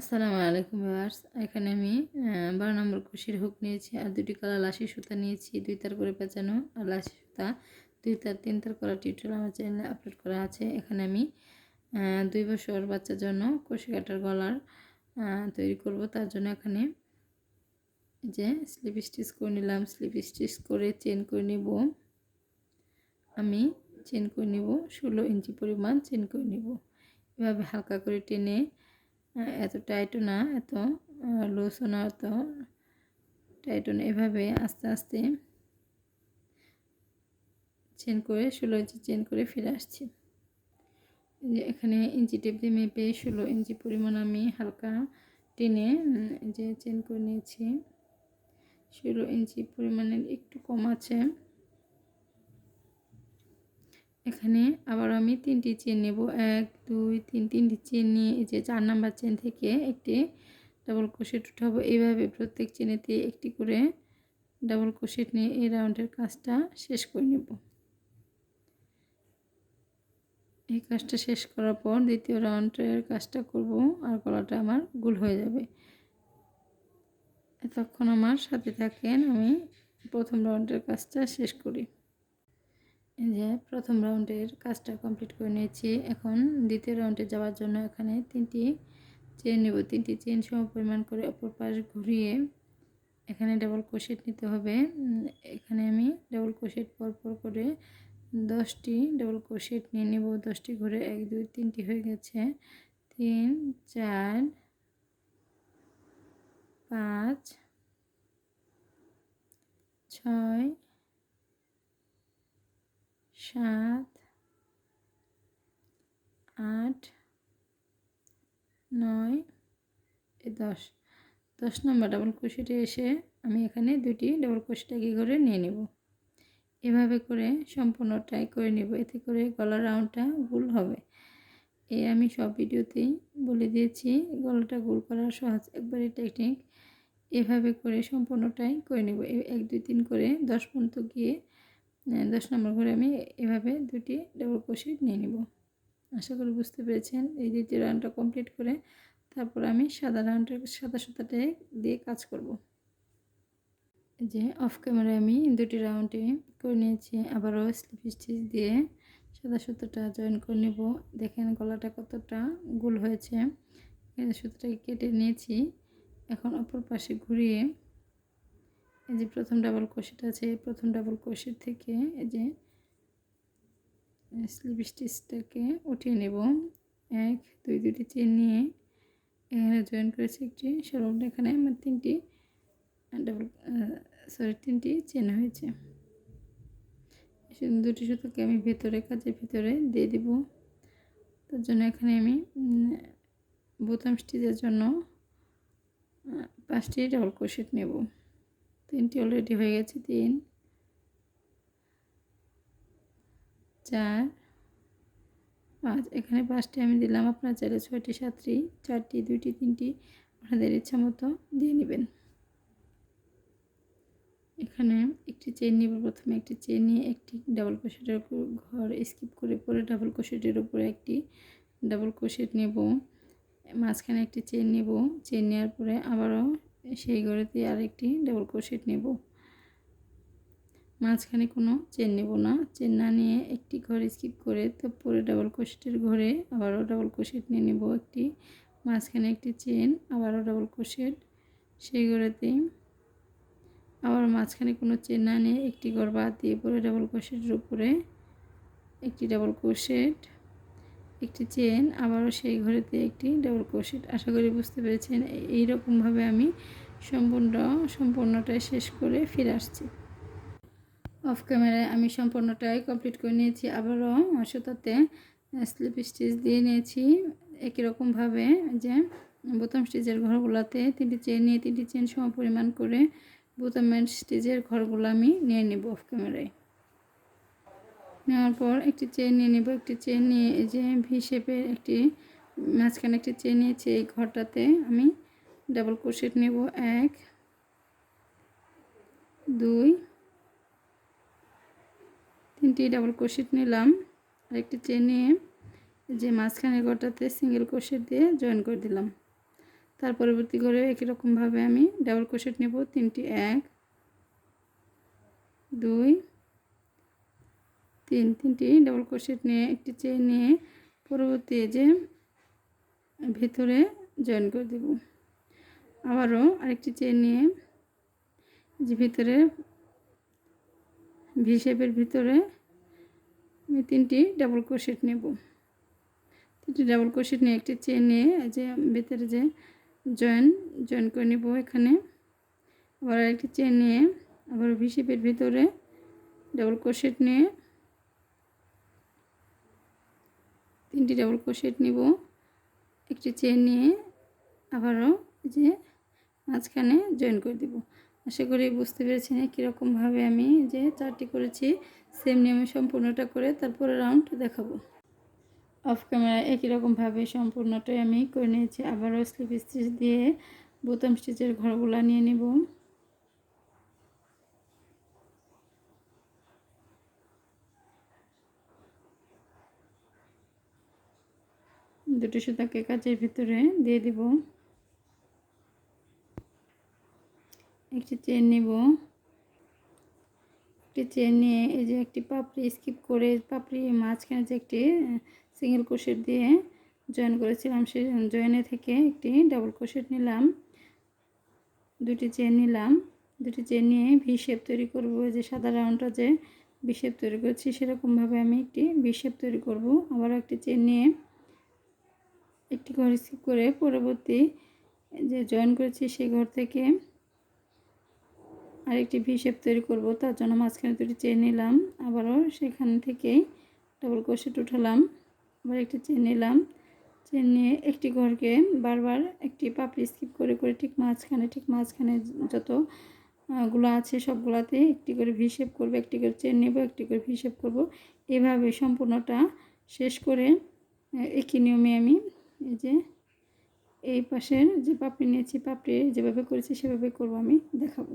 আসসালামু আলাইকুম ভিউয়ার্স। এখানে আমি বারো নম্বর কুশির হুক নিয়েছি আর দুটি কালার লাশি সুতা নিয়েছি। দুই তার করে পেঁচানো আর লাশি সুতা, দুই তার, তিন তার করা টিউটোরিয়াল আমার চ্যানেলে আপলোড করা আছে। এখানে আমি দুই বছর বাচ্চার জন্য কুশি কাটার গলার তৈরি করব। তার জন্য এখানে যে স্লিপ স্টিচ করে নিলাম। স্লিপ স্টিচ করে চেন করে নিব। আমি চেন করে নিব। ষোলো ইঞ্চি পরিমাণ চেন করে নিব। এভাবে হালকা করে টেনে এত টাইটও না, এত লুজও না, এত টাইটও না এভাবে আস্তে আস্তে চেন করে, ষোলো ইঞ্চি চেন করে ফিরে আসছি। যে এখানে ইঞ্চি টেপ দিয়ে মেপে ষোলো ইঞ্চি পরিমাণ আমি হালকা টেনে যে চেন করে নিয়েছি। ষোলো ইঞ্চি পরিমাণের একটু কম আছে। এখানে আবার আমি তিনটি চেন নেব। এক, দুই, তিন, তিনটি চেন নিয়ে এই যে চার নাম্বার চেন থেকে একটি ডাবল ক্রোশেট উঠাবো। এইভাবে প্রত্যেক চেনেতে একটি করে ডাবল ক্রোশেট নিয়ে এই রাউন্ডের কাজটা শেষ করে নেব। এই কাজটা শেষ করার পর দ্বিতীয় রাউন্ডের কাজটা করব আর গলাটা আমার গোল হয়ে যাবে। এতক্ষণ আমার সাথে থাকেন, আমি প্রথম রাউন্ডের কাজটা শেষ করি। যে প্রথম রাউন্ডের কাজটা কমপ্লিট করে নিয়েছি। এখন দ্বিতীয় রাউন্ডে যাওয়ার জন্য এখানে তিনটি চেন নেব। তিনটি চেন সম পরিমাণ করে অপর পাশ ঘুরিয়ে এখানে ডাবল ক্রোশেট নিতে হবে। এখানে আমি ডাবল পর পর করে দশটি ডাবল ক্রোশেট নিয়ে নেব। দশটি ঘুরে এক, দুই, তিনটি হয়ে গেছে। তিন, চার, পাঁচ, ছয় সাত, আট, নয়, এ দশ। দশ নম্বর ডাবল ক্রোশেটে এসে আমি এখানে দুটি ডাবল ক্রোশেট এগিয়ে করে নিয়ে নেব। এভাবে করে সম্পূর্ণটাই করে নেব। এতে করে গলার রাউন্ডটা গোল হবে। এ আমি সব ভিডিওতেই বলে দিয়েছি, গলাটা গোল করার সহজ একবারে টেকনিক এভাবে করে সম্পূর্ণটাই করে নেব। এক, দুই, তিন করে দশ পর্যন্ত গিয়ে দশ নম্বর ঘরে আমি এভাবে দুটি ডাবল ক্রোশেট নিয়ে নেব। আশা করি বুঝতে পেরেছেন। এই দ্বিতীয় রাউন্ডটা কমপ্লিট করে তারপর আমি সাদা রাউন্ডের সাদা সুতাটা দিয়ে কাজ করব। যে অফ ক্যামেরায় আমি দুটি রাউন্ডে করে নিয়েছি। আবারও স্লিপ স্টিচ দিয়ে সাদা সুতোটা জয়েন করে নেব। দেখেন গলাটা কতটা গোল হয়েছে। সুতোটাকে কেটে নিয়েছি। এখন অপর পাশে ঘুরিয়ে এই যে প্রথম ডাবল ক্রোশেট আছে প্রথম ডাবল ক্রোশেট থেকে এই যে স্লিপ স্টিচটাকে উঠিয়ে নেব। এক, দুই দুটি চেন নিয়ে এখানে জয়েন করেছি একটি সরল। এখানে আমার তিনটি ডাবল সরি তিনটি চেন হয়েছে। দুটি সুতোকে আমি ভেতরে, কাজের ভিতরে দিয়ে দিব। তার জন্য এখানে আমি বোতাম স্টিচের জন্য পাঁচটি ডাবল ক্রোশেট নেব। তিনটি অলরেডি হয়ে গেছে, তিন। চার। পাঁচ। এখানে পাঁচটি আমি দিলাম, আপনার চাইলে ছয়টি, সাতটি, চারটি, দুইটি, তিনটি আপনাদের ইচ্ছা মতো দিয়ে নেবেন। এখানে একটি চেন নিব, প্রথমে একটি চেন নিয়ে একটি ডাবল ক্রোশেটের ঘর স্কিপ করে পরে ডাবল ক্রোশেটের উপরে একটি ডাবল ক্রোশেট নেব। মাঝখানে একটি চেন নেব চেন নেওয়ার পরে আবারও সেই ঘরেতে আরেকটি ডাবল ক্রোশেট নেব। মাঝখানে কোনো চেন নেব না। চেন না নিয়ে একটি ঘর স্কিপ করে তারপরে ডাবল ক্রোশেটের ঘরে আবারও ডাবল ক্রোশেট নিয়ে নেব একটি। মাঝখানে একটি চেন আবারও ডাবল ক্রোশেট সেই ঘরেতে আবার মাঝখানে কোনো চেন না নিয়ে একটি ঘর বাদ দিয়ে পরে ডাবল ক্রোশেটের উপরে একটি ডাবল ক্রোশেট একটি চেন আবারও সেই ঘরেতে একটি ডাবল ক্রোশেট আশা করি বুঝতে পেরেছেন। এই- এইরকমভাবে আমি সম্পূর্ণ, সম্পূর্ণটাই শেষ করে ফিরে আসছি। অফ ক্যামেরায় আমি সম্পূর্ণটাই কমপ্লিট করে নিয়েছি। আবারও সুতাতে স্লিপ স্টিচ দিয়ে নিয়েছি। একই রকমভাবে যে বোতাম স্টিচের ঘরগুলোতে তিনটি চেন নিয়ে তিনটি চেন সম পরিমাণ করে বোতামের স্টিচের ঘরগুলো আমি নিয়ে নেব অফ ক্যামেরায় নেওয়ার পর একটি চেন নিয়ে নেব। একটি চেন নিয়ে যে ভি শেপের একটি, মাঝখানে একটি চেন নিয়েছি। এই ঘরটাতে আমি ডাবল ক্রোশেট নেব এক, দুই, তিনটি ডাবল ক্রোশেট নিলাম। আর একটি চেন নিয়ে যে মাঝখানে ঘরটাতে সিঙ্গেল ক্রোশেট দিয়ে জয়েন করে দিলাম। তার পরবর্তী ঘরে একই রকমভাবে আমি ডাবল ক্রোশেট নেব, তিনটি এক, দুই, তিন, তিনটি ডাবল ক্রোশেট নিয়ে একটি চেন নিয়ে পরবর্তী যে ভেতরে জয়েন করে দেব। আবারও আরেকটি চেন নিয়ে যে ভিতরে ভি শেপের ভিতরে আমি তিনটি ডাবল ক্রোশেট নেব। তিনটি ডাবল ক্রোশেট নিয়ে একটি চেন নিয়ে যে ভিতরে যে জয়েন জয়েন করে নেব এখানে। আবার আরেকটি চেন নিয়ে আবার ভি শেপের ভিতরে ডাবল ক্রোশেট নিয়ে তিনটি ডাবল ক্রোশেট নিব। একটি চেন নিয়ে আবারও যে মাঝখানে জয়েন করে দেব। আশা করি বুঝতে পেরেছেন কীরকমভাবে আমি যে চারটি করেছি সেম নিয়মে সম্পূর্ণটা করে তারপরে রাউন্ড দেখাবো। অফ ক্যামেরা একই রকমভাবে সম্পূর্ণটাই আমি করে নিয়েছি। আবারও স্লিপ স্টিচ দিয়ে বোতাম স্টিচের ঘরগুলো নিয়ে নিব। দুটো সুতাকে কাচের ভিতরে দিয়ে দিব। একটি চেন নিব। একটি চেন নিয়ে এই যে একটি পাপড়ি স্কিপ করে পাপড়ি মাঝখানে যে একটি সিঙ্গেল ক্রোশেট দিয়ে জয়েন করেছিলাম, সে জয়েনে থেকে একটি ডাবল ক্রোশেট নিলাম। দুটি চেন নিলাম। দুটি চেন নিয়ে ভি শেপ তৈরি করব যে সাদা রাউন্ডটা যে ভি শেপ তৈরি করছি, সেরকমভাবে আমি একটি ভি শেপ তৈরি করব। আবার একটি চেন নিয়ে একটি ঘর স্কিপ করে পরবর্তী যে জয়েন করেছি, সেই ঘর থেকে আরেকটি ভি শেপ তৈরি করব, তার জন্য মাঝখানে দুটি চেন নিলাম, আবারও সেখান থেকেই ডবল ক্রোশেট উঠালাম, আবার একটি চেন নিলাম চেন নিয়ে একটি ঘরকে বারবার একটি পাপড়ি স্কিপ করে করে ঠিক মাঝখানে ঠিক মাঝখানে যতগুলো আছে সবগুলাতে একটি করে ভি শেপ করব, একটি করে চেন নেব, একটি করে ভি শেপ করব। এভাবে সম্পূর্ণটা শেষ করে একই নিয়মে আমি এই যে, এই পাশের যে পাপড়ি নিয়েছি, পাপড়ি যেভাবে করেছি সেভাবে করব আমি, দেখাবো।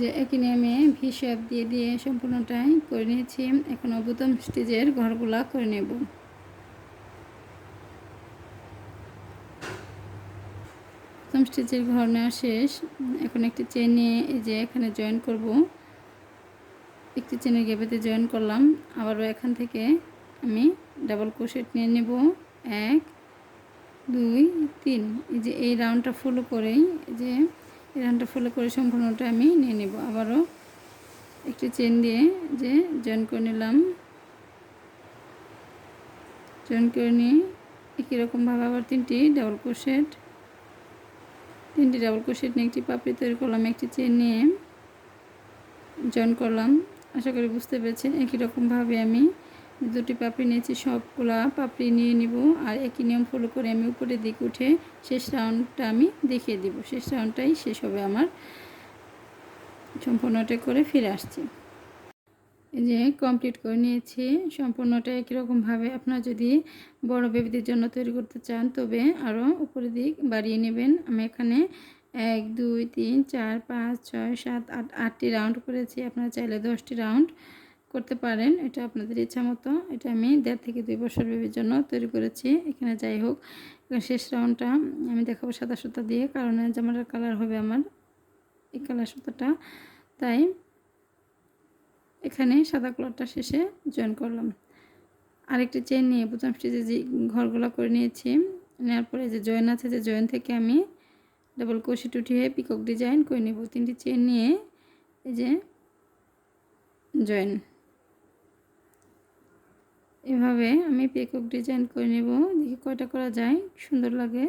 যে একই নিয়মে ভি শেপ দিয়ে দিয়ে সম্পূর্ণটাই করে নিয়েছি। এখন অবতম স্টেজের ঘরগুলা করে নেব। প্রথম স্টেজের ঘর নেওয়া শেষ। এখন একটি চেন নিয়ে এই যে এখানে জয়েন করব। একটি চেনের গেবেতে জয়েন করলাম। আবারও এখান থেকে আমি ডাবল ক্রোশেট নিয়ে নেব। এক, দুই, তিন। এই যে এই রাউন্ডটা ফলো করেই যে রাউন্ডটা ফলো করে সম্পূর্ণটা আমি নিয়ে নেব। আবারও একটি চেন দিয়ে যে জয়েন করে নিলাম। জয়েন করে নিয়ে একই রকমভাবে আবার তিনটি ডাবল ক্রোশেট তিনটি ডাবল ক্রোশেট নিয়ে একটি পাপড়ি তৈরি করলাম, একটি চেন নিয়ে জয়েন করলাম। আশা করি বুঝতে পেরেছেন, একই রকমভাবে আমি দুটি পাপড়ি নিয়েছি, সবগুলা পাপড়ি নিয়ে নিব। আর একই নিয়ম ফলো করে আমি উপরের দিকে উঠে শেষ রাউন্ডটা আমি দেখিয়ে দিব। শেষ রাউন্ডটাই শেষ হবে আমার। সম্পূর্ণটা করে ফিরে আসছি। যে কমপ্লিট করে নিয়েছি। সম্পূর্ণটা একই রকমভাবে আপনারা যদি বড় বেবিদের জন্য তৈরি করতে চান, তবে আরও উপরের দিক বাড়িয়ে নেবেন। আমি এখানে এক, দুই, তিন, চার, পাঁচ, ছয়, সাত, আট, আটটি রাউন্ড করেছি। আপনারা চাইলে দশটি রাউন্ড করতে পারেন, এটা আপনাদের ইচ্ছা মতো। এটা আমি দেড় থেকে দুই বছর বেবির জন্য তৈরি করেছি। এখানে যাই হোক শেষ রাউন্ডটা আমি দেখাবো সাদা সুতা দিয়ে, কারণ জামাটার কালার হবে আমার এই কালার সুতাটা। তাই এখানে সাদা কালারটা শেষে জয়েন করলাম। আরেকটি চেন নিয়ে প্রথম স্টেজে যে ঘরগুলো করে নিয়েছি, নেওয়ার পরে যে জয়েন আছে, যে জয়েন থেকে আমি ডাবল কষি টুটিয়ে পিকক ডিজাইন করে নেব। তিনটি চেন নিয়ে এই যে জয়েন এভাবে আমি পিকক ডিজাইন করে নেব। দেখি কয়টা করা যায়, সুন্দর লাগে।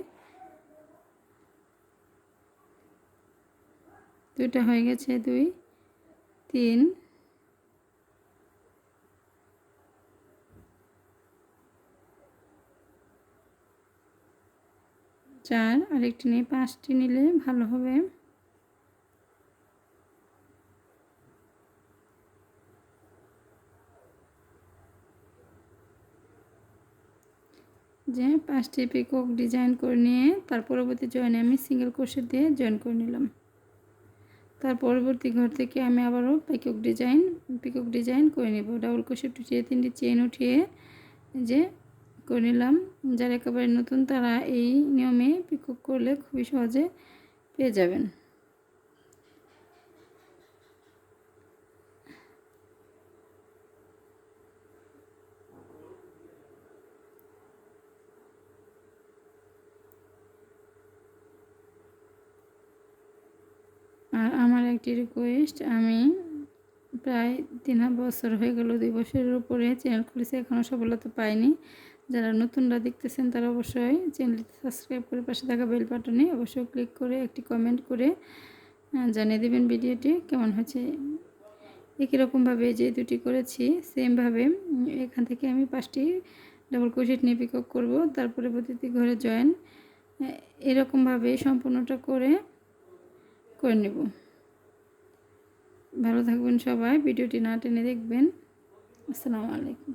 দুইটা হয়ে গেছে, দুই, তিন। চার, আরেকটি নিয়ে পাঁচটি নিলে ভালো হবে। যে পাঁচটি পিকক ডিজাইন করে নিয়ে তার পরবর্তী জয়েনে আমি সিঙ্গেল কোর্সের দিয়ে জয়েন করে নিলাম। তার পরবর্তী ঘর থেকে আমি আবারও পিকক ডিজাইন পিকক ডিজাইন করে নেব। ডাবল কোর্সের উঠিয়ে, তিনটি চেন উঠিয়ে যে করে নিলাম। যারা একেবারে নতুন তারা এই নিয়মে পিকক করলে খুবই সহজে পেয়ে যাবেন আর আমার একটি রিকোয়েস্ট আমি প্রায় তিন বছর হয়ে গেল, দুই বছরের উপরে চ্যানেল খুলেছি এখনও সফলতা পাইনি। যারা নতুনরা দেখতেছেন তারা অবশ্যই চ্যানেলটি সাবস্ক্রাইব করে পাশে থাকা বেল বাটনে অবশ্যই ক্লিক করে একটি কমেন্ট করে জানিয়ে দেবেন ভিডিওটি কেমন হয়েছে। একই রকমভাবে যে দুটি করেছি সেমভাবে এখান থেকে আমি পাঁচটি ডাবল ক্রোশেট নিয়ে পিকক করব তারপরে প্রতিটি ঘরে জয়েন এরকমভাবে সম্পূর্ণটা করে করে নেব। ভালো থাকবেন সবাই ভিডিওটি না টেনে দেখবেন। আসসালামু আলাইকুম।